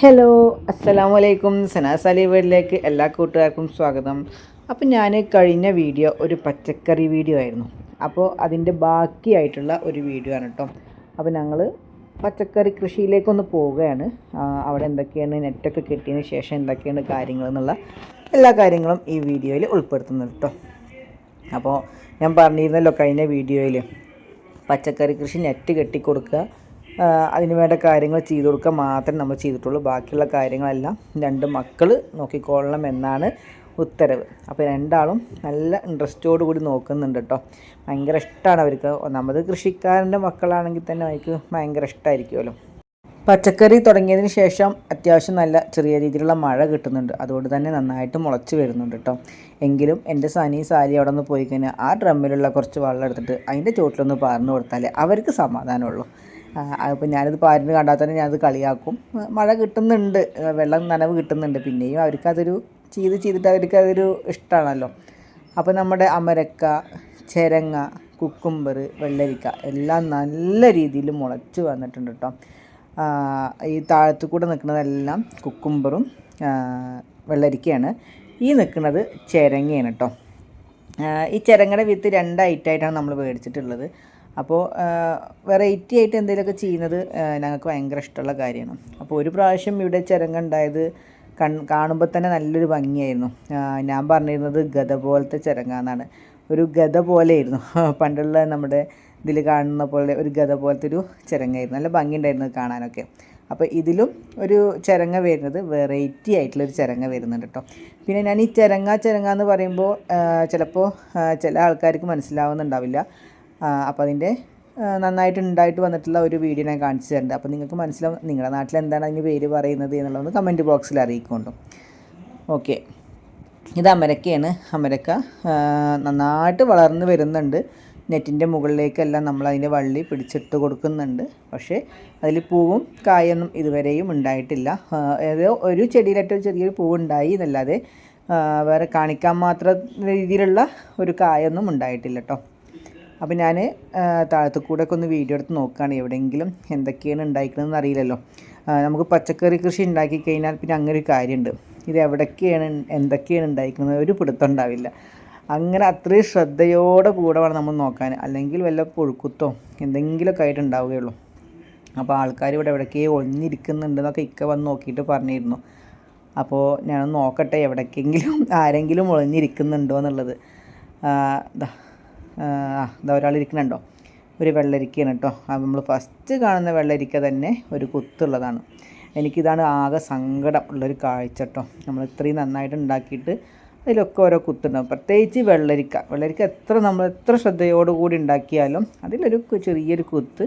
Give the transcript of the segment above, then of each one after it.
Hello അസ്സലാമു വലൈക്കും സനാസ് അലി വീട്ടിലേക്ക് എല്ലാ കൂട്ടുകാർക്കും സ്വാഗതം. അപ്പോൾ ഞാൻ കഴിഞ്ഞ വീഡിയോ ഒരു പച്ചക്കറി വീഡിയോ ആയിരുന്നു. അപ്പോൾ അതിന്റെ ബാക്കിയായിട്ടുള്ള ഒരു വീഡിയോ ആണ് കേട്ടോ അപ്പോൾ ഞങ്ങൾ പച്ചക്കറി കൃഷിയിലേക്കൊന്ന് പോവുകയാണ്. അവിടെ എന്തൊക്കെയാണ് നെറ്റൊക്കെ കിട്ടിയതിന് ശേഷം എന്തൊക്കെയാണ് കാര്യങ്ങൾ എന്നുള്ള എല്ലാ കാര്യങ്ങളും ഈ വീഡിയോയിൽ ഉൾപ്പെടുത്തുന്നുണ്ട് കേട്ടോ അപ്പോൾ ഞാൻ പറഞ്ഞിരുന്നല്ലോ കഴിഞ്ഞ വീഡിയോയിൽ പച്ചക്കറി കൃഷി നെറ്റ് കെട്ടിക്കൊടുക്കുക. അതിന് വേണ്ട കാര്യങ്ങൾ ചെയ്തു കൊടുക്കുക മാത്രമേ നമ്മൾ ചെയ്തിട്ടുള്ളൂ. ബാക്കിയുള്ള കാര്യങ്ങളെല്ലാം രണ്ട് മക്കൾ നോക്കിക്കൊള്ളണം എന്നാണ് ഉത്തരവ്. അപ്പോൾ രണ്ടാളും നല്ല ഇൻട്രസ്റ്റോടു കൂടി നോക്കുന്നുണ്ട് കേട്ടോ ഭയങ്കര ഇഷ്ടമാണ് അവർക്ക്. ഒന്നാമത് കൃഷിക്കാരന്റെ മക്കളാണെങ്കിൽ തന്നെ അവർക്ക് ഭയങ്കര ഇഷ്ടമായിരിക്കുമല്ലോ പച്ചക്കറി തുടങ്ങിയതിന് ശേഷം അത്യാവശ്യം നല്ല ചെറിയ രീതിയിലുള്ള മഴ കിട്ടുന്നുണ്ട്. അതുകൊണ്ട് തന്നെ നന്നായിട്ട് മുളച്ച് വരുന്നുണ്ട് കേട്ടോ എങ്കിലും എന്റെ സനി സാലി അവിടെ നിന്ന് പോയി കഴിഞ്ഞാൽ ആ ഡ്രമ്മിലുള്ള കുറച്ച് വെള്ളം എടുത്തിട്ട് അതിന്റെ ചുവട്ടിലൊന്ന് പാർന്നു കൊടുത്താലേ അവർക്ക് സമാധാനമുള്ളൂ. അപ്പോൾ ഞാനിത് ആരും കണ്ടാൽ തന്നെ ഞാനത് കളിയാക്കും. മഴ കിട്ടുന്നുണ്ട്. വെള്ളം നനവ് കിട്ടുന്നുണ്ട്. പിന്നെയും അവർക്കതൊരു ചെയ്ത് ചെയ്തിട്ട് അവർക്ക് അതൊരു ഇഷ്ടമാണല്ലോ അപ്പോൾ നമ്മുടെ അമരക്ക ചെരങ്ങ കുക്കുംബർ വെള്ളരിക്ക എല്ലാം നല്ല രീതിയിൽ മുളച്ച് വന്നിട്ടുണ്ട് കേട്ടോ ഈ താഴത്തു കൂടെ നിൽക്കുന്നതെല്ലാം കുക്കുംബറും വെള്ളരിക്കയാണ്. ഈ നിൽക്കുന്നത് ചെരങ്ങയാണ് കേട്ടോ ഈ ചെരങ്ങയുടെ വിത്ത് രണ്ടായിട്ടായിട്ടാണ് നമ്മൾ മേടിച്ചിട്ടുള്ളത്. അപ്പോൾ വെറൈറ്റി ആയിട്ട് എന്തെങ്കിലുമൊക്കെ ചെയ്യുന്നത് ഞങ്ങൾക്ക് ഭയങ്കര ഇഷ്ടമുള്ള കാര്യമാണ്. അപ്പോൾ ഒരു പ്രാവശ്യം ഇവിടെ ചിരങ്ങ ഉണ്ടായത് കൺ കാണുമ്പോൾ തന്നെ നല്ലൊരു ഭംഗിയായിരുന്നു. ഞാൻ പറഞ്ഞിരുന്നത് ഗത പോലത്തെ ചിരങ്ങ എന്നാണ് ഒരു ഗത പോലെയായിരുന്നു. പണ്ടുള്ള നമ്മുടെ ഇതിൽ കാണുന്ന പോലെ ഒരു ഗത പോലത്തെ ഒരു ചിരങ്ങയായിരുന്നു നല്ല ഭംഗിയുണ്ടായിരുന്നു കാണാനൊക്കെ. അപ്പോൾ ഇതിലും ഒരു ചിരങ്ങ വരുന്നത് വെറൈറ്റി ആയിട്ടുള്ളൊരു ചിരങ്ങ വരുന്നുണ്ട് കേട്ടോ. പിന്നെ ഞാൻ ഈ ചിരങ്ങ ചിരങ്ങ എന്ന് പറയുമ്പോൾ ചിലപ്പോൾ ചില ആൾക്കാർക്ക് മനസ്സിലാവുന്നുണ്ടാവില്ല. അപ്പോൾ അതിന്റെ നന്നായിട്ട് ഉണ്ടായിട്ട് വന്നിട്ടുള്ള ഒരു വീഡിയോ ഞാൻ കാണിച്ചു തരുന്നുണ്ട് അപ്പോൾ നിങ്ങൾക്ക് മനസ്സിലാവും നിങ്ങളുടെ നാട്ടിൽ എന്താണ് അതിന് പേര് പറയുന്നത് എന്നുള്ളതൊന്ന് കമന്റ് ബോക്സിൽ അറിയിക്കൊണ്ടു. ഓക്കെ. ഇത് അമരക്കയാണ്. അമരക്ക നന്നായിട്ട് വളർന്ന് വരുന്നുണ്ട്. നെറ്റിന്റെ മുകളിലേക്കെല്ലാം നമ്മൾ അതിന്റെ വള്ളി പിടിച്ചിട്ട് കൊടുക്കുന്നുണ്ട്. പക്ഷേ അതിൽ പൂവും കായൊന്നും ഇതുവരെയും ഉണ്ടായിട്ടില്ല. ഏതോ ഒരു ചെടിയിലേറ്റവും ചെറിയൊരു പൂവ് ഉണ്ടായി എന്നല്ലാതെ വേറെ കാണിക്കാൻ മാത്രം രീതിയിലുള്ള ഒരു കായൊന്നും ഉണ്ടായിട്ടില്ല കേട്ടോ അപ്പോൾ ഞാൻ താഴത്തു ഒക്കെ ഒന്ന് വീഡിയോ എടുത്ത് നോക്കുകയാണ് എവിടെയെങ്കിലും എന്തൊക്കെയാണ് ഉണ്ടായിരിക്കണമെന്ന് അറിയില്ലല്ലോ. നമുക്ക് പച്ചക്കറി കൃഷി ഉണ്ടാക്കി കഴിഞ്ഞാൽ പിന്നെ അങ്ങനെ ഒരു കാര്യമുണ്ട്. ഇത് എവിടെയൊക്കെയാണ് എന്തൊക്കെയാണ് ഉണ്ടായിരിക്കുന്നത് ഒരു പിടുത്തം ഉണ്ടാവില്ല. അങ്ങനെ അത്രയും ശ്രദ്ധയോടെ കൂടെ വേണം നമ്മൾ നോക്കാൻ. അല്ലെങ്കിൽ വല്ല പുഴുക്കുത്തോ എന്തെങ്കിലുമൊക്കെ ആയിട്ട് ഉണ്ടാവുകയുള്ളൂ. അപ്പോൾ ആൾക്കാർ ഇവിടെ എവിടേക്കേ ഒളിഞ്ഞിരിക്കുന്നുണ്ടെന്നൊക്കെ ഇക്ക വന്ന് നോക്കിയിട്ട് പറഞ്ഞിരുന്നു. അപ്പോൾ ഞാൻ നോക്കട്ടെ എവിടേക്കെങ്കിലും ആരെങ്കിലും ഒളിഞ്ഞിരിക്കുന്നുണ്ടോ എന്നുള്ളത്. ഇതാ ഒരാൾ ഇരിക്കുന്നുണ്ടോ? ഒരു വെള്ളരിക്കയാണ് കേട്ടോ. നമ്മൾ ഫസ്റ്റ് കാണുന്ന വെള്ളരിക്ക തന്നെ ഒരു കുത്തുള്ളതാണ്. എനിക്കിതാണ് ആകെ സങ്കടം ഉള്ളൊരു കാഴ്ച കേട്ടോ. നമ്മൾ ഇത്രയും നന്നായിട്ട് ഉണ്ടാക്കിയിട്ട് അതിലൊക്കെ ഓരോ കുത്തുണ്ടാവും. പ്രത്യേകിച്ച് വെള്ളരിക്ക. വെള്ളരിക്ക എത്ര നമ്മൾ എത്ര ശ്രദ്ധയോടുകൂടി ഉണ്ടാക്കിയാലും അതിലൊരു ചെറിയൊരു കുത്ത്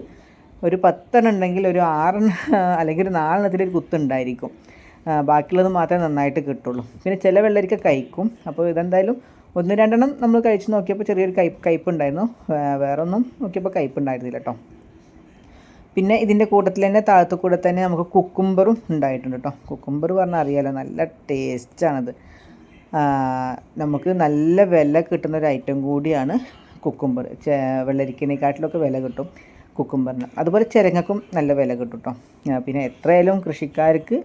ഒരു പത്തെണ്ണം ഉണ്ടെങ്കിൽ ഒരു ആറെണ്ണം അല്ലെങ്കിൽ ഒരു നാലെണ്ണത്തിലൊരു കുത്തുണ്ടായിരിക്കും ബാക്കിയുള്ളത് മാത്രമേ നന്നായിട്ട് കിട്ടുള്ളൂ. പിന്നെ ചില വെള്ളരിക്ക കഴിക്കും. അപ്പോൾ ഇതെന്തായാലും ഒന്ന് രണ്ടെണ്ണം നമ്മൾ കഴിച്ച് നോക്കിയപ്പോൾ ചെറിയൊരു കയ്പ് കയ്പുണ്ടായിരുന്നു. വേറെ ഒന്നും നോക്കിയപ്പോൾ കയ്പുണ്ടായിരുന്നില്ല കേട്ടോ. പിന്നെ ഇതിന്റെ കൂട്ടത്തിൽ തന്നെ താഴത്തു കൂടെ തന്നെ നമുക്ക് കുക്കുംബറും ഉണ്ടായിട്ടുണ്ട് കേട്ടോ. കുക്കുംബർ പറഞ്ഞാൽ അറിയാലോ നല്ല ടേസ്റ്റാണത്. നമുക്ക് നല്ല വില കിട്ടുന്ന ഒരു ഐറ്റം കൂടിയാണ് കുക്കുംബർ. വെള്ളരിക്കനേക്കാട്ടിലൊക്കെ വില കിട്ടും കുക്കുംബറിന്. അതുപോലെ ചിരങ്ങക്കും നല്ല വില കിട്ടും കേട്ടോ. പിന്നെ എത്രയായാലും കൃഷിക്കാർക്ക്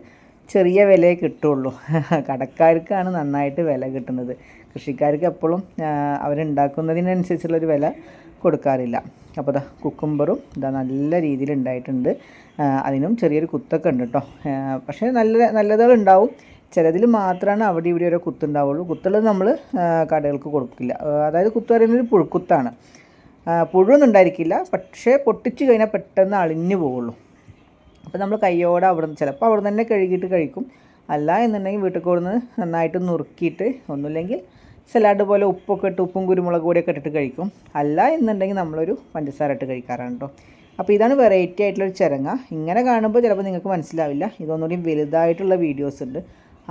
ചെറിയ വിലയെ കിട്ടുള്ളൂ. കടക്കാർക്കാണ് നന്നായിട്ട് വില കിട്ടുന്നത്. കൃഷിക്കാർക്ക് എപ്പോഴും അവരുണ്ടാക്കുന്നതിനനുസരിച്ചുള്ളൊരു വില കൊടുക്കാറില്ല. അപ്പോൾ ഇതാ കുക്കുംബറും ഇതാ നല്ല രീതിയിൽ ഉണ്ടായിട്ടുണ്ട്. അതിനും ചെറിയൊരു കുത്തൊക്കെ ഉണ്ട് കേട്ടോ പക്ഷേ നല്ല നല്ലതുകൾ ഉണ്ടാവും ചിലതിൽ മാത്രമാണ് അവിടെ ഇവിടെ ഓരോ കുത്തുണ്ടാവുള്ളൂ. കുത്തുള്ളത് നമ്മൾ കടകൾക്ക് കൊടുക്കില്ല. അതായത് കുത്ത് പറയുന്നത് പുഴുക്കുത്താണ്. പുഴുവൊന്നും ഉണ്ടായിരിക്കില്ല. പക്ഷേ പൊട്ടിച്ചു കഴിഞ്ഞാൽ പെട്ടെന്ന് അളിഞ്ഞു പോവുള്ളൂ. അപ്പോൾ നമ്മൾ കയ്യോടെ അവിടെ നിന്ന് ചിലപ്പോൾ അവിടെ തന്നെ കഴുകിയിട്ട് കഴിക്കും. അല്ല എന്നുണ്ടെങ്കിൽ വീട്ടിൽ കൊടുന്ന് നന്നായിട്ട് നുറുക്കിയിട്ട് ഒന്നുമില്ലെങ്കിൽ സലാഡ് പോലെ ഉപ്പൊക്കെ ഇട്ട് ഉപ്പും കുരുമുളക് പൊടിയൊക്കെ ഇട്ടിട്ട് കഴിക്കും. അല്ല എന്നുണ്ടെങ്കിൽ നമ്മളൊരു പഞ്ചസാര ഇട്ട് കഴിക്കാറാണ് കേട്ടോ. അപ്പോൾ ഇതാണ് വെറൈറ്റി ആയിട്ടുള്ളൊരു ചിരങ്ങ. ഇങ്ങനെ കാണുമ്പോൾ ചിലപ്പോൾ നിങ്ങൾക്ക് മനസ്സിലാവില്ല. ഇതൊന്നുകൂടി വലുതായിട്ടുള്ള വീഡിയോസ് ഉണ്ട്.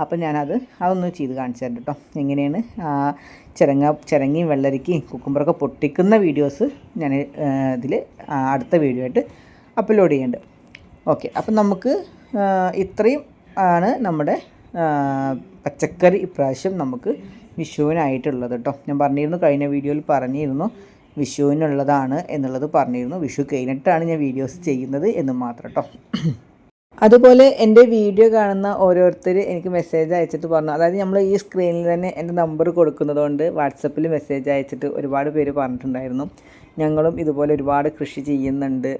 അപ്പോൾ ഞാനത് അതൊന്ന് ചെയ്ത് കാണിച്ചു തരാം കേട്ടോ. എങ്ങനെയാണ് ചിരങ്ങ ചിരങ്ങയും വെള്ളരിക്കയും കുക്കുമ്പറൊക്കെ പൊട്ടിക്കുന്ന വീഡിയോസ് ഞാൻ ഇതിൽ അടുത്ത വീഡിയോ ആയിട്ട് അപ്ലോഡ് ചെയ്യുന്നുണ്ട്. ഓക്കെ അപ്പം നമുക്ക് ഇത്രയും ആണ് നമ്മുടെ പച്ചക്കറി ഇപ്രാവശ്യം നമുക്ക് വിഷുവിനായിട്ടുള്ളത് കേട്ടോ. ഞാൻ പറഞ്ഞിരുന്നു കഴിഞ്ഞ വീഡിയോയിൽ പറഞ്ഞിരുന്നു വിഷുവിനുള്ളതാണ് എന്നുള്ളത് പറഞ്ഞിരുന്നു. വിഷു കഴിഞ്ഞിട്ടാണ് ഞാൻ വീഡിയോസ് ചെയ്യുന്നത് എന്ന് മാത്രം കേട്ടോ. അതുപോലെ എന്റെ വീഡിയോ കാണുന്ന ഓരോരുത്തർ എനിക്ക് മെസ്സേജ് അയച്ചിട്ട് പറഞ്ഞു. അതായത് നമ്മൾ ഈ സ്ക്രീനിൽ തന്നെ എന്റെ നമ്പർ കൊടുക്കുന്നതുകൊണ്ട് വാട്സപ്പിൽ മെസ്സേജ് അയച്ചിട്ട് ഒരുപാട് പേര് പറഞ്ഞിട്ടുണ്ടായിരുന്നു. ഞങ്ങളും ഇതുപോലെ ഒരുപാട് കൃഷി ചെയ്യുന്നുണ്ട്.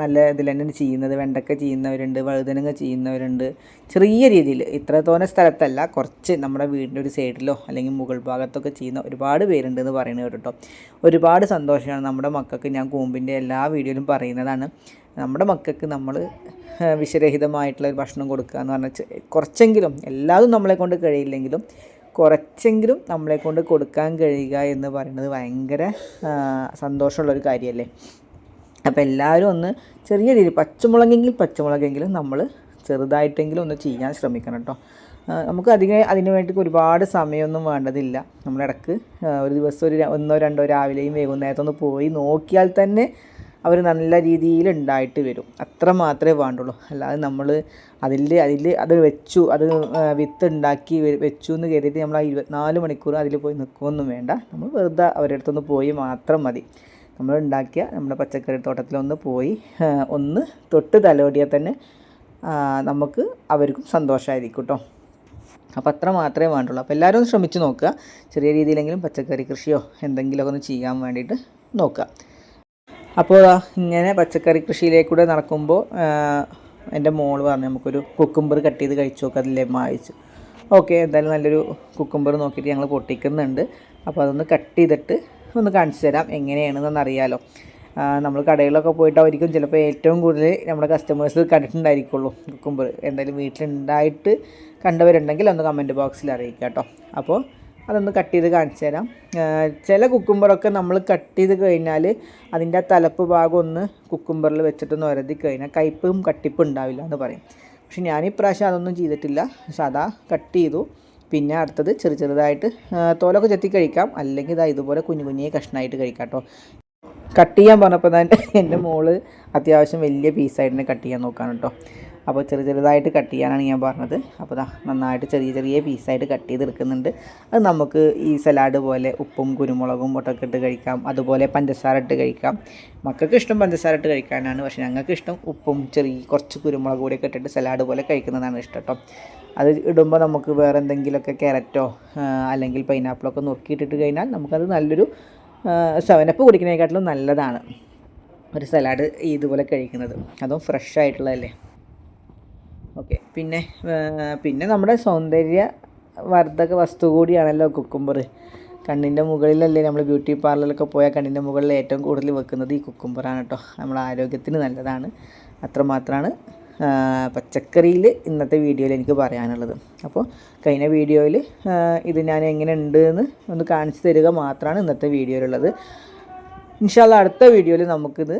നല്ല ഇതിൽ തന്നെയാണ് ചെയ്യുന്നത്. വെണ്ടക്ക ചെയ്യുന്നവരുണ്ട് വഴുതനങ്ങ ചെയ്യുന്നവരുണ്ട്. ചെറിയ രീതിയിൽ ഇത്ര സ്ഥലത്തല്ല കുറച്ച് നമ്മുടെ വീടിന്റെ ഒരു സൈഡിലോ അല്ലെങ്കിൽ മുകൾ ഭാഗത്തൊക്കെ ചെയ്യുന്ന ഒരുപാട് പേരുണ്ട് എന്ന് പറയുന്നത് കേട്ടോ. ഒരുപാട് സന്തോഷമാണ്. നമ്മുടെ മക്കൾക്ക് ഞാൻ കൂമ്പിന്റെ എല്ലാ വീഡിയോയിലും പറയുന്നതാണ്. നമ്മുടെ മക്കൾക്ക് നമ്മൾ വിഷരഹിതമായിട്ടുള്ള ഒരു ഭക്ഷണം കൊടുക്കുക എന്ന് പറഞ്ഞാൽ കുറച്ചെങ്കിലും എല്ലാതും നമ്മളെ കൊണ്ട് കഴിയില്ലെങ്കിലും കുറച്ചെങ്കിലും നമ്മളെ കൊണ്ട് കൊടുക്കാൻ കഴിയുക എന്ന് പറയുന്നത് ഭയങ്കര സന്തോഷമുള്ളൊരു കാര്യമല്ലേ? അപ്പോൾ എല്ലാവരും ഒന്ന് ചെറിയ രീതിയിൽ പച്ചമുളകെങ്കിൽ പച്ചമുളകെങ്കിലും നമ്മൾ ചെറുതായിട്ടെങ്കിലും ഒന്ന് ചെയ്യാൻ ശ്രമിക്കണം കേട്ടോ നമുക്ക് അധികം അതിന് വേണ്ടി ഒരുപാട് സമയമൊന്നും വേണ്ടതില്ല. നമ്മളിടക്ക് ഒരു ദിവസം ഒരു ഒന്നോ രണ്ടോ രാവിലെയും വൈകുന്നേരത്തൊന്ന് പോയി നോക്കിയാൽ തന്നെ അവർ നല്ല രീതിയിൽ ഉണ്ടായിട്ട് വരും. അത്ര മാത്രമേ വേണ്ടുള്ളൂ. അല്ലാതെ നമ്മൾ അതിൽ അതിൽ അത് വെച്ചു അത് വിത്ത് ഉണ്ടാക്കി വെച്ചു എന്ന് കരുതി നമ്മൾ ആ ഇരുപത്തിനാല് മണിക്കൂർ അതിൽ പോയി നിൽക്കുകയൊന്നും വേണ്ട. നമ്മൾ വെറുതെ അവരുടെ അടുത്തൊന്ന് പോയി മാത്രം മതി. നമ്മൾ ഉണ്ടാക്കിയ നമ്മുടെ പച്ചക്കറി തോട്ടത്തിലൊന്ന് പോയി ഒന്ന് തൊട്ട് തലോടിയാൽ തന്നെ നമുക്ക് അവർക്കും സന്തോഷമായിരിക്കും കേട്ടോ അപ്പോൾ അത്ര മാത്രമേ വേണ്ടുള്ളൂ. അപ്പോൾ എല്ലാവരും ഒന്ന് ശ്രമിച്ച് നോക്കുക. ചെറിയ രീതിയിലെങ്കിലും പച്ചക്കറി കൃഷിയോ എന്തെങ്കിലുമൊക്കെ ഒന്ന് ചെയ്യാൻ വേണ്ടിയിട്ട് നോക്കുക. അപ്പോൾ ഇങ്ങനെ പച്ചക്കറി കൃഷിയിലേക്കൂടെ നടക്കുമ്പോൾ എന്റെ മോൾ പറഞ്ഞു നമുക്കൊരു കുക്കുംബർ കട്ട് ചെയ്ത് കഴിച്ചു നോക്കാം അതിലെ മായിച്ചു. ഓക്കെ എന്തായാലും നല്ലൊരു കുക്കുംബർ നോക്കിയിട്ട് ഞങ്ങൾ പൊട്ടിക്കുന്നുണ്ട്. അപ്പോൾ അതൊന്ന് കട്ട് ചെയ്തിട്ട് ഒന്ന് കാണിച്ചു തരാം എങ്ങനെയാണെന്നൊന്ന് അറിയാലോ നമ്മൾ കടകളിലൊക്കെ പോയിട്ടായിരിക്കും ചിലപ്പോൾ ഏറ്റവും കൂടുതൽ നമ്മുടെ കസ്റ്റമേഴ്സ് കണ്ടിട്ടുണ്ടായിരിക്കുള്ളൂ കുക്കുംബർ എന്തായാലും വീട്ടിലുണ്ടായിട്ട് കണ്ടവരുണ്ടെങ്കിൽ ഒന്ന് കമന്റ് ബോക്സിൽ അറിയിക്കാം കേട്ടോ. അപ്പോൾ അതൊന്ന് കട്ട് ചെയ്ത് കാണിച്ചു തരാം. ചില കുക്കുംബറൊക്കെ നമ്മൾ കട്ട് ചെയ്ത് കഴിഞ്ഞാൽ അതിന്റെ ആ തലപ്പ് ഭാഗം ഒന്ന് കുക്കുംബറിൽ വെച്ചിട്ടൊന്ന് ഉരതി കഴിഞ്ഞാൽ കയ്പും കട്ടിപ്പും ഉണ്ടാവില്ല എന്ന് പറയും. പക്ഷെ ഞാൻ ഇപ്രാവശ്യം അതൊന്നും ചെയ്തിട്ടില്ല. സാധാ കട്ട് ചെയ്തു. പിന്നെ അടുത്തത് ചെറു ചെറുതായിട്ട് തോലൊക്കെ ചെത്തി കഴിക്കാം. അല്ലെങ്കിൽ ഇതാ ഇതുപോലെ കുഞ്ഞു കുഞ്ഞേ കഷ്ണമായിട്ട് കഴിക്കാം കേട്ടോ കട്ട് ചെയ്യാൻ പറഞ്ഞപ്പോൾ തന്നെ എന്റെ മോൾ അത്യാവശ്യം വലിയ പീസായിട്ട് കട്ട് ചെയ്യാൻ നോക്കാണ് കേട്ടോ അപ്പോൾ ചെറു ചെറുതായിട്ട് കട്ട് ചെയ്യാനാണ് ഞാൻ പറഞ്ഞത്. അപ്പോൾ ദാ നന്നായിട്ട് ചെറിയ ചെറിയ പീസായിട്ട് കട്ട് ചെയ്തെടുക്കുന്നുണ്ട്. അത് നമുക്ക് ഈ സലാഡ് പോലെ ഉപ്പും കുരുമുളകും മുട്ടൊക്കെ ഇട്ട് കഴിക്കാം. അതുപോലെ പഞ്ചസാര ഇട്ട് കഴിക്കാം. മക്കൾക്ക് ഇഷ്ടം പഞ്ചസാര ഇട്ട് കഴിക്കാനാണ്. പക്ഷേ ഞങ്ങൾക്ക് ഇഷ്ടം ഉപ്പും ചെറിയ കുറച്ച് കുരുമുളക് കൂടിയൊക്കെ ഇട്ടിട്ട് സലാഡ് പോലെ കഴിക്കുന്നതാണ് ഇഷ്ടം കേട്ടോ. അത് ഇടുമ്പോൾ നമുക്ക് വേറെ എന്തെങ്കിലുമൊക്കെ ക്യാരറ്റോ അല്ലെങ്കിൽ പൈനാപ്പിളൊക്കെ നുറുക്കിയിട്ടിട്ട് കഴിഞ്ഞാൽ നമുക്കത് നല്ലൊരു സെവനപ്പ് കുടിക്കുന്നതിനെക്കാട്ടിലും നല്ലതാണ് ഒരു സലാഡ് ഇതുപോലെ കഴിക്കുന്നത്. അതും ഫ്രഷ് ആയിട്ടുള്ളതല്ലേ? ഓക്കെ പിന്നെ പിന്നെ നമ്മുടെ സൗന്ദര്യ വർദ്ധക വസ്തു കൂടിയാണല്ലോ കുക്കുംബർ കണ്ണിന്റെ മുകളിലല്ലേ നമ്മൾ ബ്യൂട്ടി പാർലറിലൊക്കെ പോയാൽ കണ്ണിന്റെ മുകളിൽ ഏറ്റവും കൂടുതൽ വെക്കുന്നത് ഈ കുക്കുംബറാണ് കേട്ടോ നമ്മുടെ ആരോഗ്യത്തിന് നല്ലതാണ്. അത്രമാത്രമാണ് പച്ചക്കറിയിൽ ഇന്നത്തെ വീഡിയോയിൽ എനിക്ക് പറയാനുള്ളത്. അപ്പോൾ കഴിഞ്ഞ വീഡിയോയിൽ ഇത് ഞാൻ എങ്ങനെ ഉണ്ട് എന്ന് ഒന്ന് കാണിച്ചു തരിക മാത്രമാണ് ഇന്നത്തെ വീഡിയോയിലുള്ളത്. ഇൻഷാല്ല അടുത്ത വീഡിയോയിൽ നമുക്കിത്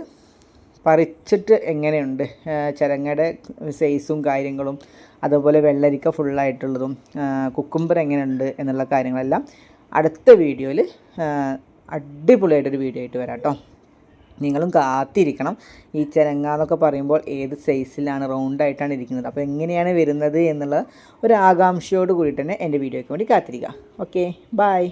പറിച്ചിട്ട് എങ്ങനെയുണ്ട്? ചിരങ്ങയുടെ സൈസും കാര്യങ്ങളും അതുപോലെ വെള്ളരിക്ക ഫുള്ളായിട്ടുള്ളതും കുക്കുംബർ എങ്ങനെയുണ്ട് എന്നുള്ള കാര്യങ്ങളെല്ലാം അടുത്ത വീഡിയോയിൽ അടിപൊളിയായിട്ടൊരു വീഡിയോ ആയിട്ട് വരാം കേട്ടോ നിങ്ങളും കാത്തിരിക്കണം. ഈ ചിരങ്ങ എന്നൊക്കെ പറയുമ്പോൾ ഏത് സൈസിലാണ് റൗണ്ടായിട്ടാണ് ഇരിക്കുന്നത്. അപ്പോൾ എങ്ങനെയാണ് വരുന്നത് എന്നുള്ള ഒരു ആകാംക്ഷയോട് കൂടി തന്നെ എന്റെ വീഡിയോയ്ക്ക് വേണ്ടി കാത്തിരിക്കുക ഓക്കെ ബായ്